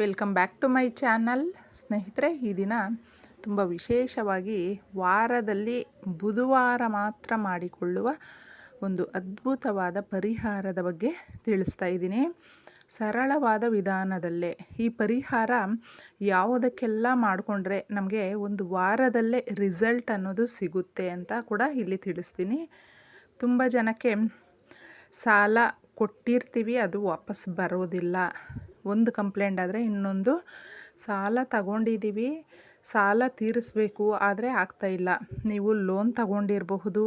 Welcome back to my channel. ಸ್ನೇಹಿತರೆ, ಈ ದಿನ ತುಂಬ ವಿಶೇಷವಾಗಿ ವಾರದಲ್ಲಿ ಬುಧವಾರ ಮಾತ್ರ ಮಾಡಿಕೊಳ್ಳುವ ಒಂದು ಅದ್ಭುತವಾದ ಪರಿಹಾರದ ಬಗ್ಗೆ ತಿಳಿಸ್ತಾ ಇದ್ದೀನಿ. ಸರಳವಾದ ವಿಧಾನದಲ್ಲೇ. ಈ ಪರಿಹಾರ ಯಾವುದಕ್ಕೆಲ್ಲ ಮಾಡಿಕೊಂಡ್ರೆ ನಮಗೆ ಒಂದು ವಾರದಲ್ಲೇ ರಿಸಲ್ಟ್ ಅನ್ನೋದು ಸಿಗುತ್ತೆ ಅಂತ ಕೂಡ ಇಲ್ಲಿ ತಿಳಿಸ್ತೀನಿ. ತುಂಬ ಜನಕ್ಕೆ ಸಾಲ ಕೊಟ್ಟಿರ್ತೀವಿ, ಅದು ವಾಪಸ್ ಬರೋದಿಲ್ಲ. ಒಂದು ಕಂಪ್ಲೇಂಟ್ ಆದರೆ ಇನ್ನೊಂದು ಸಾಲ ತಗೊಂಡಿದ್ದೀವಿ ಸಾಲ ತೀರಿಸ್ಬೇಕು, ಆದರೆ ಆಗ್ತಾಯಿಲ್ಲ ನೀವು ಲೋನ್ ತಗೊಂಡಿರಬಹುದು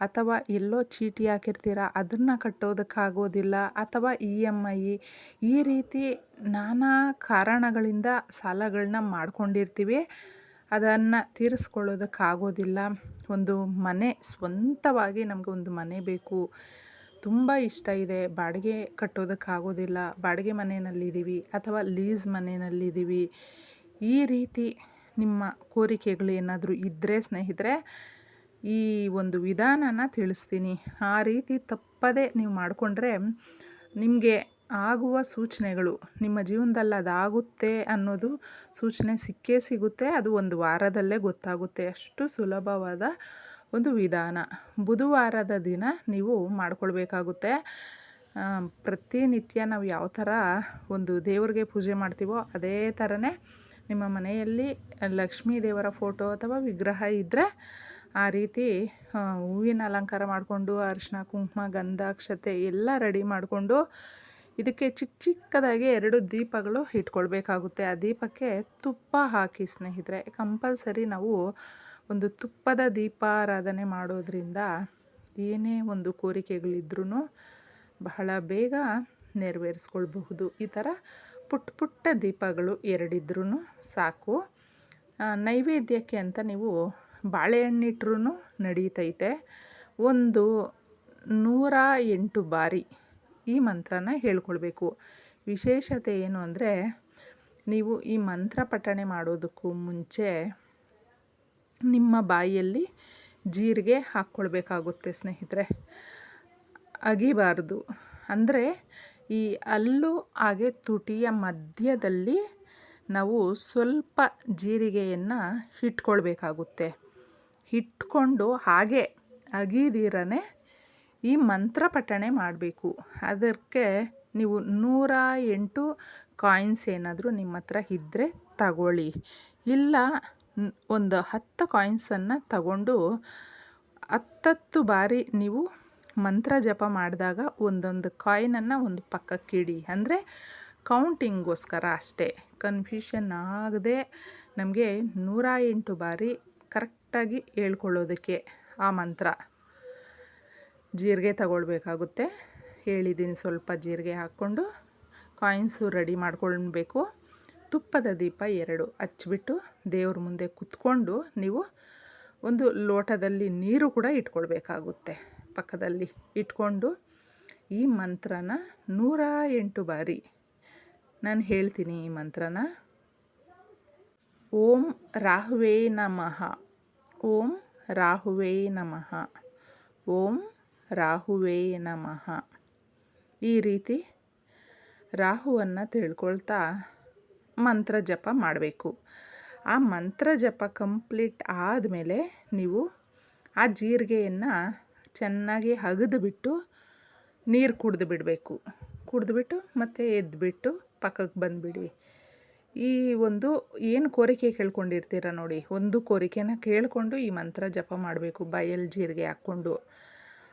ಅಥವಾ ಎಲ್ಲೋ ಚೀಟಿ ಹಾಕಿರ್ತೀರ, ಅದನ್ನು ಕಟ್ಟೋದಕ್ಕಾಗೋದಿಲ್ಲ ಅಥವಾ ಇ ಎಂ ಐ. ಈ ರೀತಿ ನಾನಾ ಕಾರಣಗಳಿಂದ ಸಾಲಗಳನ್ನ ಮಾಡ್ಕೊಂಡಿರ್ತೀವಿ, ಅದನ್ನು ತೀರಿಸ್ಕೊಳ್ಳೋದಕ್ಕಾಗೋದಿಲ್ಲ. ಒಂದು ಮನೆ ಸ್ವಂತವಾಗಿ ನಮಗೆ ಒಂದು ಮನೆ ಬೇಕು. ತುಂಬ ಇಷ್ಟ ಇದೆ. ಬಾಡಿಗೆ ಕಟ್ಟೋದಕ್ಕಾಗೋದಿಲ್ಲ ಬಾಡಿಗೆ ಮನೆಯಲ್ಲಿದ್ದೀವಿ ಅಥವಾ ಲೀಸ್ ಮನೆಯಲ್ಲಿದ್ದೀವಿ ಈ ರೀತಿ ನಿಮ್ಮ ಕೋರಿಕೆಗಳು ಏನಾದರೂ ಇದ್ದರೆ ಸ್ನೇಹಿತರೆ, ಈ ಒಂದು ವಿಧಾನನ ತಿಳಿಸ್ತೀನಿ. ಆ ರೀತಿ ತಪ್ಪದೇ ನೀವು ಮಾಡಿಕೊಂಡ್ರೆ ನಿಮಗೆ ಆಗುವ ಸೂಚನೆಗಳು, ನಿಮ್ಮ ಜೀವನದಲ್ಲಿ ಅದಾಗುತ್ತೆ ಅನ್ನೋದು ಸೂಚನೆ ಸಿಕ್ಕೇ ಸಿಗುತ್ತೆ. ಅದು ಒಂದು ವಾರದಲ್ಲೇ ಗೊತ್ತಾಗುತ್ತೆ. ಅಷ್ಟು ಸುಲಭವಾದ ಒಂದು ವಿಧಾನ. ಬುಧವಾರದ ದಿನ ನೀವು ಮಾಡಿಕೊಳ್ಬೇಕಾಗುತ್ತೆ. ಪ್ರತಿನಿತ್ಯ ನಾವು ಯಾವ ಥರ ಒಂದು ದೇವರಿಗೆ ಪೂಜೆ ಮಾಡ್ತೀವೋ ಅದೇ ಥರನೇ ನಿಮ್ಮ ಮನೆಯಲ್ಲಿ ಲಕ್ಷ್ಮೀ ದೇವರ ಫೋಟೋ ಅಥವಾ ವಿಗ್ರಹ ಇದ್ದರೆ ಆ ರೀತಿ ಹೂವಿನ ಅಲಂಕಾರ ಮಾಡಿಕೊಂಡು ಅರಿಶಿನ, ಕುಂಕುಮ ಗಂಧಾಕ್ಷತೆ ಎಲ್ಲ ರೆಡಿ ಮಾಡಿಕೊಂಡು ಇದಕ್ಕೆ ಚಿಕ್ಕ ಚಿಕ್ಕದಾಗಿ ಎರಡು ದೀಪಗಳು ಇಟ್ಕೊಳ್ಬೇಕಾಗುತ್ತೆ. ಆ ದೀಪಕ್ಕೆ ತುಪ್ಪ ಹಾಕಿ ಸ್ನೇಹಿತರೆ, ಕಂಪಲ್ಸರಿ ನಾವು ಒಂದು ತುಪ್ಪದ ದೀಪಾರಾಧನೆ ಮಾಡೋದ್ರಿಂದ ಏನೇ ಒಂದು ಕೋರಿಕೆಗಳಿದ್ರೂ ಬಹಳ ಬೇಗ ನೆರವೇರಿಸ್ಕೊಳ್ಬಹುದು. ಈ ಥರ ಪುಟ್ಟ ಪುಟ್ಟ ದೀಪಗಳು ಎರಡಿದ್ರೂ ಸಾಕು. ನೈವೇದ್ಯಕ್ಕೆ ಅಂತ ನೀವು ಬಾಳೆಹಣ್ಣಿಟ್ರೂ ನಡೀತೈತೆ. ಒಂದು ನೂರ ಎಂಟು ಬಾರಿ ಈ ಮಂತ್ರನ ಹೇಳ್ಕೊಳ್ಬೇಕು. ವಿಶೇಷತೆ ಏನು ಅಂದರೆ ನೀವು ಈ ಮಂತ್ರ ಪಠಣೆ ಮಾಡೋದಕ್ಕೂ ಮುಂಚೆ ನಿಮ್ಮ ಬಾಯಿಯಲ್ಲಿ ಜೀರಿಗೆ ಹಾಕ್ಕೊಳ್ಬೇಕಾಗುತ್ತೆ ಸ್ನೇಹಿತರೆ. ಅಗಿಬಾರ್ದು. ಅಂದರೆ ಈ ಅಲ್ಲು ಹಾಗೆ ತುಟಿಯ ಮಧ್ಯದಲ್ಲಿ ನಾವು ಸ್ವಲ್ಪ ಜೀರಿಗೆಯನ್ನು ಇಟ್ಕೊಳ್ಬೇಕಾಗುತ್ತೆ ಇಟ್ಕೊಂಡು ಹಾಗೆ ಅಗಿದಿರನೇ ಈ ಮಂತ್ರ ಪಠಣೆ ಮಾಡಬೇಕು. ಅದಕ್ಕೆ ನೀವು ನೂರ ಎಂಟು ಕಾಯಿನ್ಸ್ ಏನಾದರೂ ನಿಮ್ಮ ಹತ್ರ ಇದ್ದರೆ ತಗೊಳ್ಳಿ. ಇಲ್ಲ ಒಂದು ಹತ್ತು ಕಾಯಿನ್ಸನ್ನು ತಗೊಂಡು ಹತ್ತತ್ತು ಬಾರಿ ನೀವು ಮಂತ್ರ ಜಪ ಮಾಡಿದಾಗ ಒಂದೊಂದು ಕಾಯಿನನ್ನು ಒಂದು ಪಕ್ಕಕ್ಕಿಡಿ ಅಂದರೆ ಕೌಂಟಿಂಗೋಸ್ಕರ ಅಷ್ಟೇ. ಕನ್ಫ್ಯೂಷನ್ ಆಗದೆ ನಮಗೆ ನೂರ ಎಂಟು ಬಾರಿ ಕರೆಕ್ಟಾಗಿ ಹೇಳ್ಕೊಳ್ಳೋದಕ್ಕೆ ಆ ಮಂತ್ರ ಜೀರಿಗೆ ತಗೊಳ್ಬೇಕಾಗುತ್ತೆ. ಹೇಳಿದ್ದೀನಿ ಸ್ವಲ್ಪ ಜೀರಿಗೆ ಹಾಕ್ಕೊಂಡು ಕಾಯಿನ್ಸು ರೆಡಿ ಮಾಡ್ಕೊಳ್ಬೇಕು. ತುಪ್ಪದ ದೀಪ ಎರಡು ಹಚ್ಚಿಬಿಟ್ಟು ದೇವ್ರ ಮುಂದೆ ಕುತ್ಕೊಂಡು ನೀವು ಒಂದು ಲೋಟದಲ್ಲಿ ನೀರು ಕೂಡ ಇಟ್ಕೊಳ್ಬೇಕಾಗುತ್ತೆ. ಪಕ್ಕದಲ್ಲಿ ಇಟ್ಕೊಂಡು ಈ ಮಂತ್ರನ ನೂರ ಎಂಟು ಬಾರಿ ನಾನು ಹೇಳ್ತೀನಿ ಈ ಮಂತ್ರನ. ಓಂ ರಾಹುವೇ ನಮಃ. ಓಂ ರಾಹುವೇ ನಮಃ. ಓಂ ರಾಹುವೇ ನಮಃ. ಈ ರೀತಿ ರಾಹುವನ್ನು ತಿಳ್ಕೊಳ್ತಾ ಮಂತ್ರ ಜಪ ಮಾಡಬೇಕು. ಆ ಮಂತ್ರ ಜಪ ಕಂಪ್ಲೀಟ್ ಆದಮೇಲೆ ನೀವು ಆ ಜೀರಿಗೆಯನ್ನು ಚೆನ್ನಾಗಿ ಬಿಟ್ಟು ನೀರು ಕುಡಿದು ಬಿಡಬೇಕು. ಕುಡಿದ್ಬಿಟ್ಟು ಮತ್ತೆ ಎದ್ದುಬಿಟ್ಟು ಪಕ್ಕಕ್ಕೆ ಬಂದುಬಿಡಿ. ಈ ಒಂದು ಏನು ಕೋರಿಕೆ ಕೇಳ್ಕೊಂಡಿರ್ತೀರ ನೋಡಿ. ಒಂದು ಕೋರಿಕೆನ ಕೇಳಿಕೊಂಡು ಈ ಮಂತ್ರ ಜಪ ಮಾಡಬೇಕು, ಬಯಲು ಜೀರಿಗೆ ಹಾಕ್ಕೊಂಡು.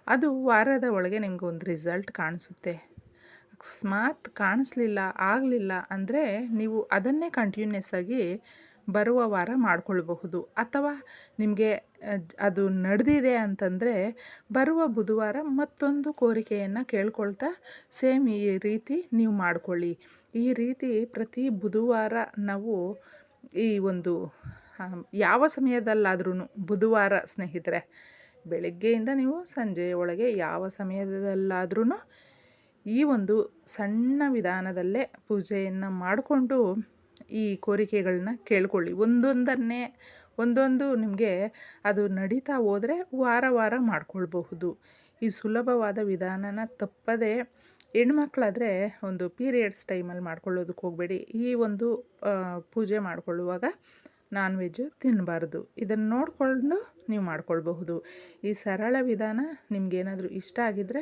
ಅದು ವಾರದ ಒಳಗೆ ನಿಮ್ಗೆ ಒಂದು ರಿಸಲ್ಟ್ ಕಾಣಿಸುತ್ತೆ. ಅಕಸ್ಮಾತ್ ಕಾಣಿಸ್ಲಿಲ್ಲ, ಆಗಲಿಲ್ಲ ಅಂದರೆ ನೀವು ಅದನ್ನೇ ಕಂಟಿನ್ಯೂಸ್ ಆಗಿ ಬರುವ ವಾರ ಮಾಡಿಕೊಳ್ಬಹುದು. ಅಥವಾ ನಿಮಗೆ ಅದು ನಡೆದಿದೆ ಅಂತಂದರೆ ಬರುವ ಬುಧವಾರ ಮತ್ತೊಂದು ಕೋರಿಕೆಯನ್ನು ಕೇಳ್ಕೊಳ್ತಾ ಸೇಮ್ ಈ ರೀತಿ ನೀವು ಮಾಡ್ಕೊಳ್ಳಿ. ಈ ರೀತಿ ಪ್ರತಿ ಬುಧವಾರ ನಾವು ಈ ಒಂದು ಯಾವ ಸಮಯದಲ್ಲಾದ್ರೂ ಬುಧವಾರ ಸ್ನೇಹಿತರೆ, ಬೆಳಗ್ಗೆಯಿಂದ ನೀವು ಸಂಜೆಯ ಒಳಗೆ ಯಾವ ಸಮಯದಲ್ಲಾದ್ರೂ ಈ ಒಂದು ಸಣ್ಣ ವಿಧಾನದಲ್ಲೇ ಪೂಜೆಯನ್ನು ಮಾಡಿಕೊಂಡು ಈ ಕೋರಿಕೆಗಳನ್ನ ಕೇಳ್ಕೊಳ್ಳಿ. ಒಂದೊಂದನ್ನೇ, ಒಂದೊಂದು ನಿಮಗೆ ಅದು ನಡೀತಾ ಹೋದರೆ ವಾರ ವಾರ ಮಾಡ್ಕೊಳ್ಬಹುದು. ಈ ಸುಲಭವಾದ ವಿಧಾನನ ತಪ್ಪದೆ ಹೆಣ್ಮಕ್ಳಾದರೆ ಒಂದು ಪೀರಿಯಡ್ಸ್ ಟೈಮಲ್ಲಿ ಮಾಡ್ಕೊಳ್ಳೋದಕ್ಕೆ ಹೋಗಬೇಡಿ. ಈ ಒಂದು ಪೂಜೆ ಮಾಡಿಕೊಳ್ಳುವಾಗ ನಾನ್ ವೆಜ್ಜು ತಿನ್ನಬಾರ್ದು ಇದನ್ನು ನೋಡಿಕೊಂಡು ನೀವು ಮಾಡ್ಕೊಳ್ಬಹುದು. ಈ ಸರಳ ವಿಧಾನ ನಿಮಗೇನಾದರೂ ಇಷ್ಟ ಆಗಿದ್ದರೆ